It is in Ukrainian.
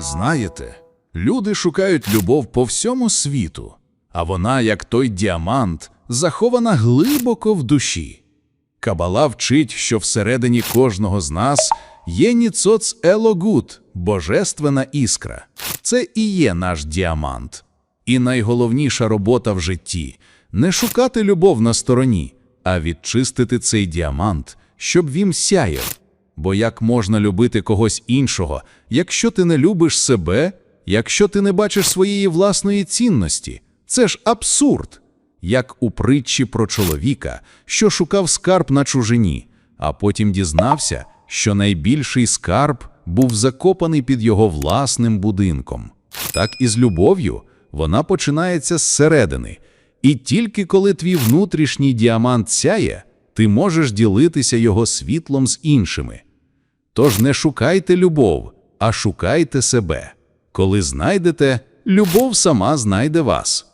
Знаєте, люди шукають любов по всьому світу, а вона, як той діамант, захована глибоко в душі. Кабала вчить, що всередині кожного з нас є ніцоц елогут, божественна іскра. Це і є наш діамант. І найголовніша робота в житті не шукати любов на стороні, а відчистити цей діамант, щоб він сяяв. Бо як можна любити когось іншого, якщо ти не любиш себе, якщо ти не бачиш своєї власної цінності? Це ж абсурд. Як у притчі про чоловіка, що шукав скарб на чужині, а потім дізнався, що найбільший скарб був закопаний під його власним будинком. Так і з любов'ю вона починається зсередини. І тільки коли твій внутрішній діамант сяє, ти можеш ділитися його світлом з іншими. Тож не шукайте любов, а шукайте себе. Коли знайдете, любов сама знайде вас.